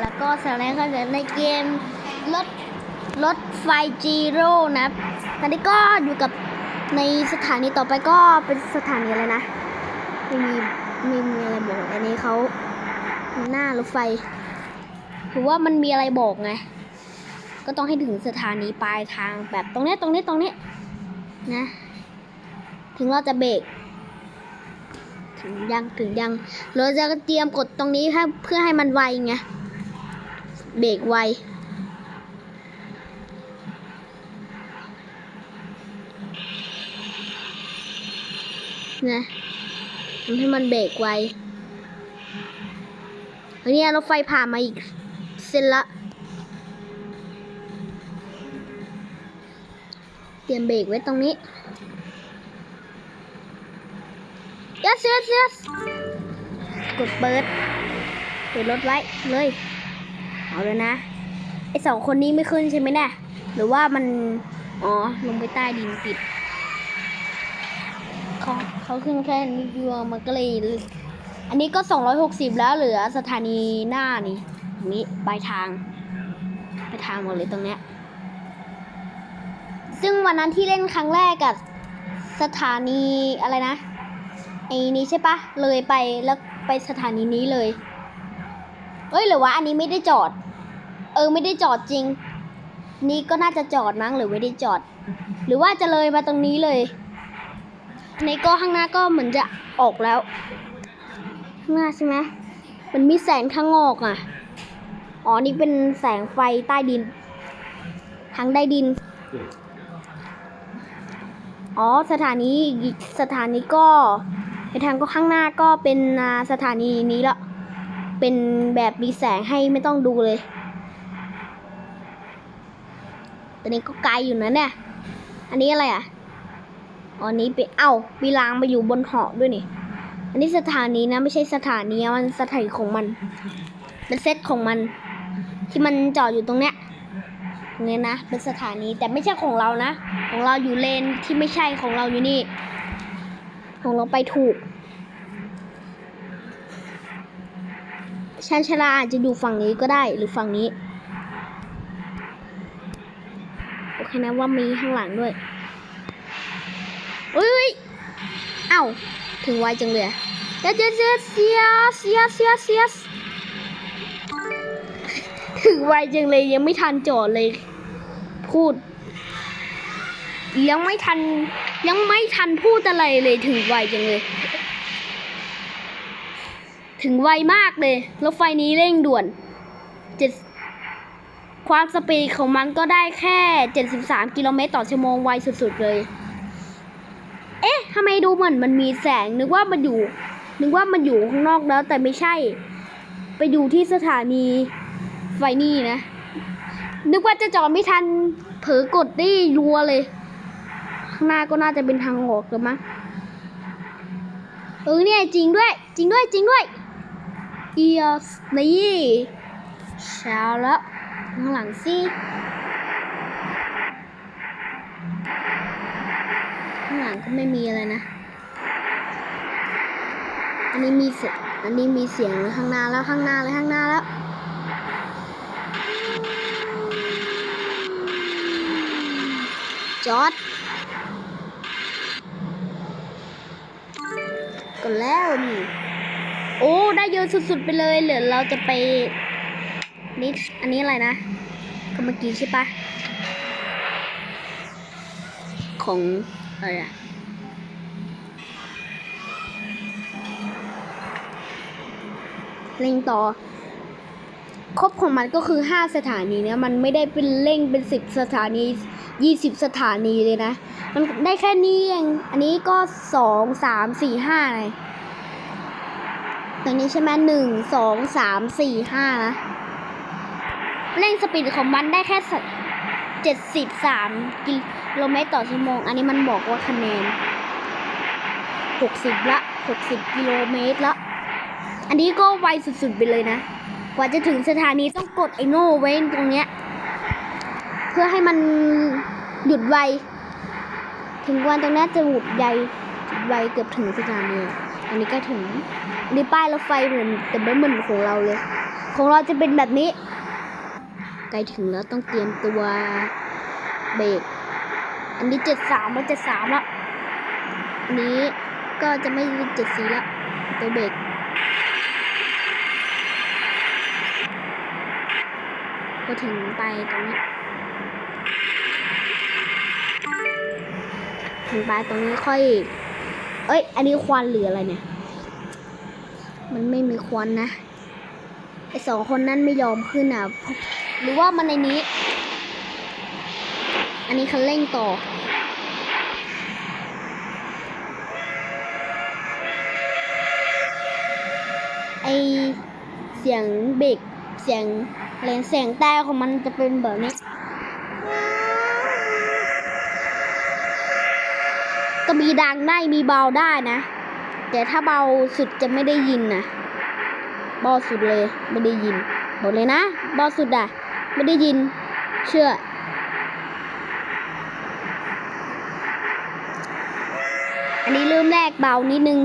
แล้วก็สถานีก็จะในเกมรถรถไฟจีโร่นะตอนนี้ก็อยู่กับในสถานีต่อไปก็เป็นสถานีอะไรนะไม่มีไม่มีอะไรบอกอันนี้เขาหน้ารถไฟถือว่ามันมีอะไรบอกไง ก็ต้องให้ถึงสถานีปลายทางแบบตรงนี้ตรงนี้ตรงนี้นะ ถึงเราจะเบรกถึงยังถึงยังเราจะเตรียมกดตรงนี้ให้เพื่อให้มันไวไง เบรกไวนะทำให้มันเบรกไวอันนี้รถไฟผ่านมาอีกเส้นละ เตรียมเบรกไว้ตรงนี้ yes yes yes กดเปิด เปิดรถไว้เลย เอาเลยนะไอสองคนนี้ไม่ขึ้นใช่ไหมเนี่ยหรือว่ามัน อ๋อ ลงไปใต้ดินปิดเขาเขาขึ้นแค่นิดเดียวมันก็เลย อันนี้ก็ 260 แล้วเหลือสถานีหน้านี่ตรงนี้ปลายทางไปทางหมดเลยตรงเนี้ย ซึ่งวันนั้นที่เล่นครั้งแรกกับสถานีอะไรนะไอ้นี้ใช่ปะเลยไปแล้วไปสถานีนี้เลย เอ้ยหรือว่าอันนี้ไม่ได้จอด เออไม่ได้จอดจริง นี่ก็น่าจะจอดมั้งหรือไม่ได้จอด หรือว่าจะเลยมาตรงนี้เลยอันนี้ก็ข้างหน้าก็เหมือนจะออกแล้ว ข้างหน้าใช่ไหมมันมีแสงข้างออกอะ อ๋อนี่เป็นแสงไฟใต้ดิน ทางใต้ดิน อ๋อสถานีสถานีก็ในทางก็ข้างหน้าก็เป็นสถานีนี้ละ เป็นแบบมีแสงให้ไม่ต้องดูเลย ตอนนี้ก็ไกลอยู่นะเนี่ย อันนี้อะไรอะอันนี้เป็นเอ้ามีรางมาอยู่บนหอด้วยนี่ อันนี้สถานีนะไม่ใช่สถานีมันสถานีของมัน เป็นเซตของมัน ที่มันจอดอยู่ตรงเนี้ยตรงนี้นะ เป็นสถานีแต่ไม่ใช่ของเรานะ ของเราอยู่เลนที่ไม่ใช่ของเราอยู่นี่ ของเราไปถูก ชันชาลาอาจจะอยู่ฝั่งนี้ก็ได้หรือฝั่งนี้ โอเคนะว่ามีข้างหลังด้วยเอ้ยเอ้าถึงไวจังเลยเดี๋ยวเดี๋ยวเดี๋ยวเสียเสียเสียเสียถึงไวจังเลยยังไม่ทันจอดเลย พูด ยังไม่ทันยังไม่ทันพูดอะไรเลยถึงไวจังเลย ถึงไวมากเลย รถไฟนี้เร่งด่วนเจ็ดความสปีดของมันก็ได้แค่ 73 กิโลเมตรต่อชั่วโมงไวสุดๆเลย เอ๊ะทำไมดูเหมือนมันมีแสง นึกว่ามันอยู่ นึกว่ามันอยู่ข้างนอกแล้ว แต่ไม่ใช่ ไปอยู่ที่สถานีไฟนี่นะ นึกว่าจะจอดไม่ทัน เผลอกดได้รัวเลย ข้างหน้าก็น่าจะเป็นทางออกแล้วมั้งเออเนี่ยจริงด้วย จริงด้วยจริงด้วย เอียสนี่เช้าแล้วข้างหลังสิข้างหลังก็ไม่มีอะไรนะ อันนี้มีเสียงอันนี้มีเสียงเลยข้างหน้าแล้วข้างหน้าเลยข้างหน้าแล้วจอดก่อนแล้วนี่ โอ้ได้เยอะสุดๆไปเลยเหลือเราจะไปนี่อันนี้อะไรนะก็เมื่อกี้ใช่ปะของอะไรอะเร่งต่อ ครบของมันก็คือ 5 สถานีเนี่ยมันไม่ได้เป็นเร่งเป็น 10 สถานี 20 สถานีเลยนะ มันได้แค่นี้เอง อันนี้ก็ 2 3 4 5เลย ตรงนี้ใช่ไหมหนึ่งสองสามสี่ห้านะเร่งสปีดของมันได้แค่เจ็ดสิบสามกิโลเมตรต่อชั่วโมง อันนี้มันบอกว่าคะแนนหกสิบละหกสิบกิโลเมตรละ อันนี้ก็ไวสุดๆไปเลยนะ กว่าจะถึงสถานีต้องกดไอโน่ไว้ตรงเนี้ย เพื่อให้มันหยุดไว ถึงวันตรงนี้จะหยุดใหยุดไวเกือบถึงสถานี อันนี้ก็ถึง ดีป้ายรถไฟเหมือนแต่ไม่เหมือนของเราเลย ของเราจะเป็นแบบนี้ ใกล้ถึงแล้วต้องเตรียมตัวเบรกอันนี้เจ็ดสามแล้วเจ็ดสามล้วอันนี้ก็จะไม่เจ็ดสี่ล้วตัวเบรกพอถึงไปตรงนี้ถึงไปตรงนี้ค่อย เอ้ย อันนี้ควันหรืออะไรเนี่ย มันไม่มีควันนะไอสองคนนั้นไม่ยอมขึ้นอะ หรือว่ามันในนี้ อันนี้คันเร่งต่อ ไอเสียงเบรกเสียงแรงเสียงแต่ของมันจะเป็นแบบนี้ก็มีดังได้มีเบาได้นะ แต่ถ้าเบาสุดจะไม่ได้ยินนะเบาสุดเลยไม่ได้ยินบอกเลยนะเบาสุดอะไม่ได้ยิน เชื่อ อันนี้เริ่มแรกเบานิดนึง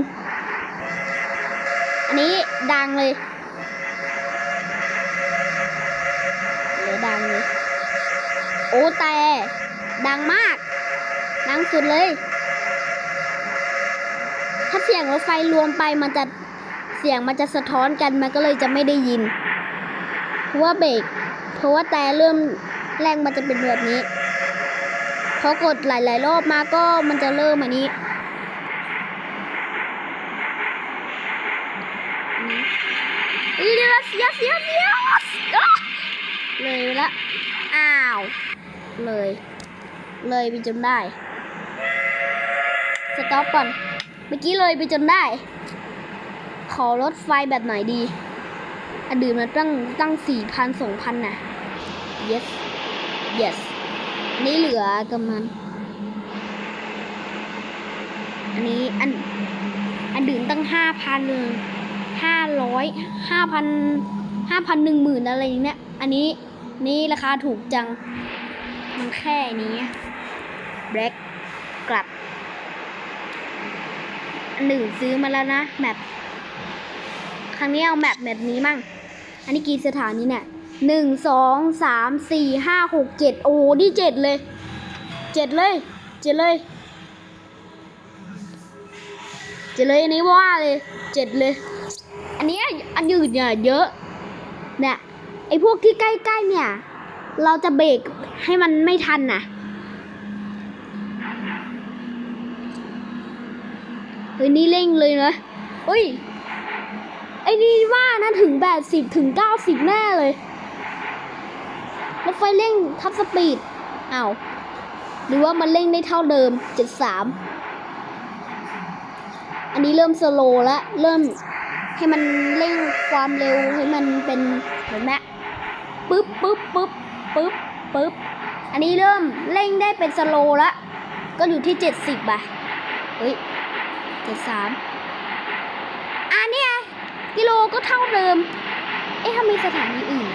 อันนี้ดังเลยเลยดังเลย โอ้แต่ดังมาก ดังสุดเลย ถ้าเสียงรถไฟรวมไปมันจะเสียงมันจะสะท้อนกันมันก็เลยจะไม่ได้ยิน เพราะว่าเบรกเพราะว่าแต่เริ่มแรงมันจะเป็นแบบนี้พอกดหลาย ๆ รอบมาก็มันจะเริ่มอันนี้ yes yes yes yes เลยไปละอ้าว เลย เลยไปจนได้ สต็อปก่อน เมื่อกี้เลยไปจนได้ ขอรถไฟแบบไหนดีอันดื่มมาตั้งตั้งสี่พันสองพันน่ะ yes yes นนี้เหลือกำมัน อันนี้อัน อันดื่มตั้งห้าพันห้าร้อยห้าพันห้าพันหนึ่งหมื่นอะไรอย่างเนี้ย อันนี้นี่ราคาถูกจัง มันแค่นี้แบล็กกลับ หนึ่งซื้อมาแล้วนะแมปครั้งนี้เอาแมปแบบนี้มั่ง อันนี้กี่สถานีเนี่ยหนึ่งสองสามสี่ห้าหกเจ็ดโอ้โหนี่เจ็ดเลยเจ็ดเลยเจ็ดเลยเจ็ดเลยอันนี้ว่าเลยเจ็ดเลย อันนี้อันยืดเนี่ยเยอะเนี่ยไอพวกที่ใกล้ๆเนี่ย เราจะเบรกให้มันไม่ทันน่ะ เฮ้ยนี่เร่งเลยนะเฮ้ยไอ้นี่ว่านะถึงแปดสิบถึงเก้าสิบแน่เลยรถไฟเร่งทับสปีดอ้าวหรือว่ามันเร่งได้เท่าเดิมเจ็ดสามอันนี้เริ่มสโลว์แล้วเริ่มให้มันเร่งความเร็วให้มันเป็นเห็นไหมปึ๊บปึ๊บปึ๊บปึ๊บปึ๊บอันนี้เริ่มเร่งได้เป็นสโลว์แล้วก็อยู่ที่เจ็ดสิบอะเฮ้ย เจ็ดสามอันนี้ไงกิโลก็เท่าเดิม เอ๊ะถ้ามีสถานีอื่น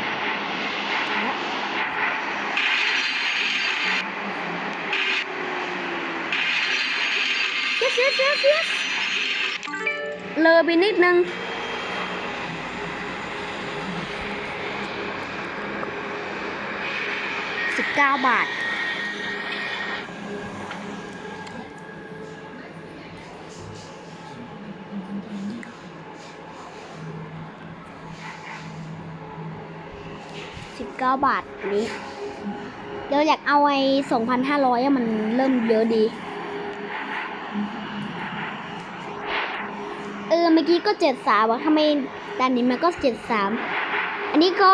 เยสเยสเยสเยสเลยไปนิดนึงสิบเก้าบาท เก้าบาทอันนี้ เดี๋ยวอยากเอาไอ้สองพันห้าร้อยมันเริ่มเยอะดี เออ เมื่อกี้ก็เจ็ดสามวะทำไมด้านนี้มันก็เจ็ดสามอันนี้ก็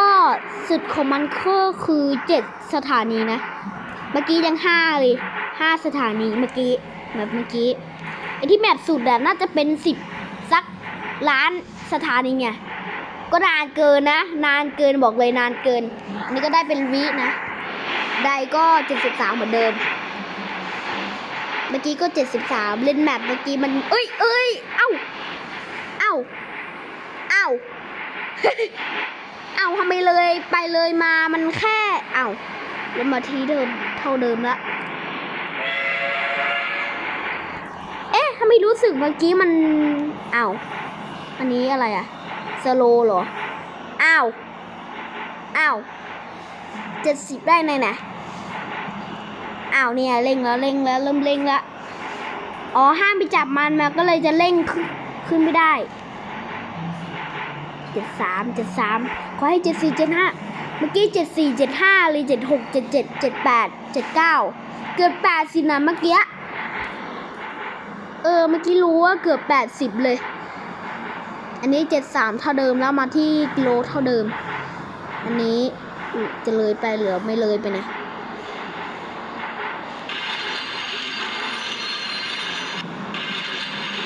สุดของมันก็คือเจ็ดสถานีนะ เมื่อกี้ยังห้าเลยห้าสถานีเมื่อกี้แบบเมื่อกี้ไอที่แมปสุดอะน่าจะเป็นสิบสักล้านสถานีไง ก็นานเกินนะ นานเกินบอกเลยนานเกิน อันนี้ก็ได้เป็นวินะ ได้ก็เจ็ดสิบสามเหมือนเดิม เมื่อกี้ก็เจ็ดสิบสามเล่นแมปเมื่อกี้มัน เอ้ยเอ้ยเอ้า เอ้า เอ้า เอ้าทำไมเลยไปเลยมา มันแค่ เอ้าแล้วมาที่เดิมเท่าเดิมละ เอ๊ะทำไมรู้สึกเมื่อกี้มัน เอ้า อันนี้อะไรอะ สโลเหรอ อ้าว อ้าวเจ็ดสิบได้ไงนะอ้าวเนี่ยเร่งแล้วเร่งแล้วเริ่มเร่งแล้ว อ๋อห้ามไปจับมันมาก็เลยจะเร่งขึ้นขึ้นไม่ได้เจ็ดสามเจ็ดสามขอให้เจ็ดสี่เจ็ดห้าเมื่อกี้เจ็ดสี่เจ็ดห้าเลยเจ็ดหกเจ็ดเจ็ดเจ็ดแปดเจ็ดเก้าเกือบแปดสิบนะเมื่อกี้ เออเมื่อกี้รู้ว่าเกือบแปดสิบเลย อันนี้เจ็ดสามเท่าเดิมแล้วมาที่กิโลเท่าเดิม อันนี้จะเลยไปเหรือไม่เลยไปนะ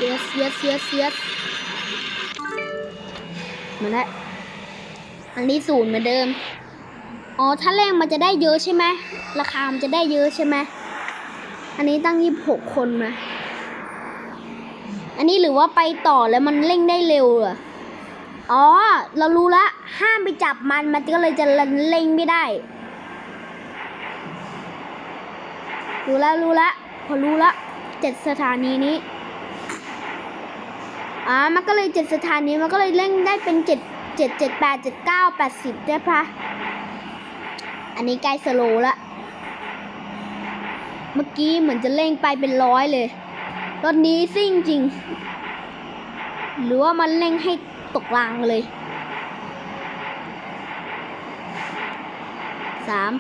yes yes yes yes มาแล้วอันนี้ศูนย์เหมือนเดิม อ๋อ ถ้าแรงมันจะได้เยอะใช่ไหม ราคามันจะได้เยอะใช่ไหม อันนี้ตั้งยี่สิบหกคนนะ อันนี้หรือว่าไปต่อแล้วมันเร่งได้เร็วเหรออ๋อ เรารู้ละ ห้ามไปจับมัน มันก็เลยจะเร่งไม่ได้ รู้แล้วรู้ละ พอรู้ละเจ็ดสถานีนี้ อ่า มันก็เลยเจ็ดสถานีมันก็เลยเร่งได้เป็นเจ็ดเจ็ดเจ็ดแปดเจ็ดเก้าแปดสิบได้ปะอันนี้ใกล้สโลละ เมื่อกี้เหมือนจะเร่งไปเป็นร้อยเลย รถนี้ซิ่งจริง หรือว่ามันเร่งให้ตกรางเลยสาม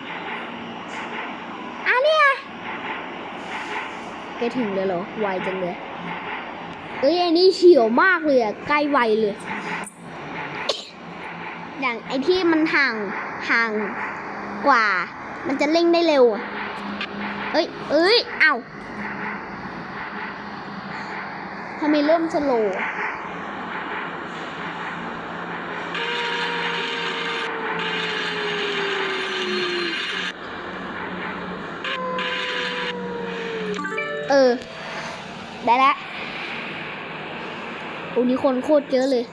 อันนี้ไงใกล้ถึงเลยเหรอ ไวจังเลย เอ้ย อันนี้เฉียวมากเลยอะใกล้ไวเลย อย่างไอที่มันห่างห่างกว่า มันจะเร่งได้เร็ว เอ้ย เอ้ย เอ้า ทำไมเริ่มสโลว์เออ ได้แล้วโอ้นี่คนโคตรเยอะเลย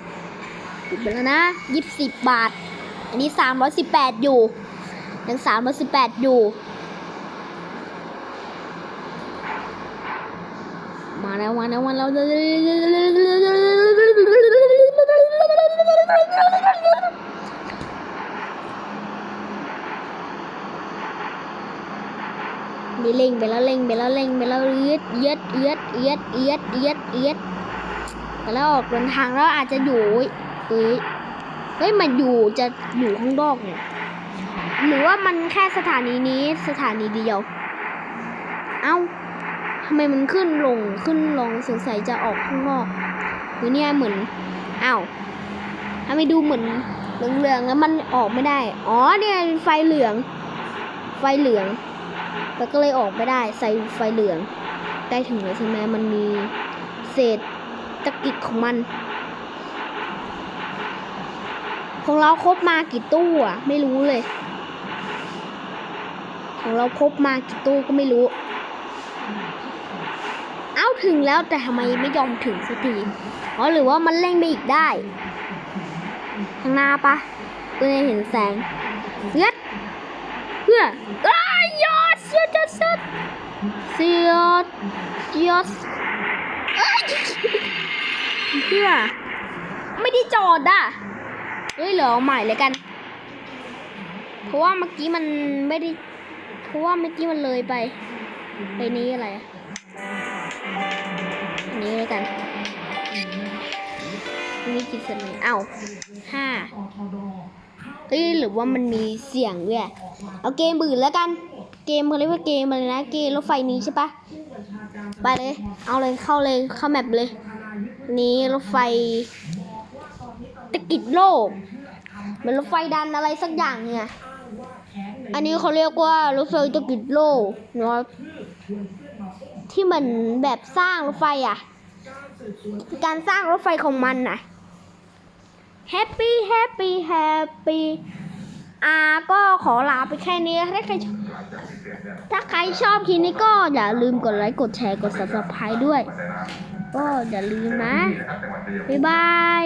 ปิดไปแล้วนะยี่สิบบาท อันนี้สามร้อยสิบแปดอยู่ ยังสามร้อยสิบแปดอยู่ มา แล้วมาแล้วมาแล้วนี่เล่งไปแล้วเล่งไปแล้วเล่งไปแล้วเอียดเอียดเอียดเอียดเอียดเอียดเอียดไปแล้วออกเดินทางแล้วอาจจะอยู่เอ้ยเฮ้ยมันอยู่จะอยู่ข้างนอกเนี่ยหรือว่ามันแค่สถานีนี้สถานีเดียว เอ้า ทำไมมันขึ้นลงขึ้นลงสงสัยจะออกข้างนอกหรือเนี่ยเหมือนอ้าวทำไมดูเหมือนเหลืองๆแล้วมันออกไม่ได้ อ๋อเนี่ยไฟเหลือง ไฟเหลืองแล้วก็เลยออกไม่ได้ ใส่ไฟเหลืองใกล้ถึงแล้วใช่ไหมมันมีเศษตะกิดของมัน ของเราครบมากี่ตู้อะ ไม่รู้เลย ของเราครบมากี่ตู้ก็ไม่รู้ เอ้าถึงแล้วแต่ทำไมไม่ยอมถึงสักทีอ๋อหรือว่ามันเร่งไปอีกได้ ข้างหน้าปะเพื่อเห็นแสงเย็ดเพื่ออ้ายยอดเสียดเสียดเสียดยอดเพื่อไม่ได้จอดอะเฮ้ยเหลือเอาใหม่เลยกัน เพราะว่าเมื่อกี้มันไม่ได้ เพราะว่าเมื่อกี้มันเลยไป ไปนี้อะไรอะ อันนี้กี่เซนเอ้าห้าเอ้ยหรือว่ามันมีเสียงด้วยเอาเกมอื่นแล้วกัน เกมเขาเรียกว่าเกมอะไรนะเกมรถไฟนี้ใช่ปะไปเลย เอาเลยเข้าเลยเข้าแมปเลย นี้รถไฟตะกิดโลกเหมือนรถไฟดันอะไรสักอย่างเนี่ยอันนี้เขาเรียกว่ารถไฟตะกิดโลกเนาะที่เหมือนแบบสร้างรถไฟอะ การสร้างรถไฟของมันน่ะ แฮปปี้แฮปปี้แฮปปี้อ่าก็ขอลาไปแค่นี้ถ้าใครถ้าใครชอบคลิปนี้ก็อย่าลืมกดไลค์กดแชร์กด subscribe ด้วย ก็อย่าลืมนะ บ๊ายบาย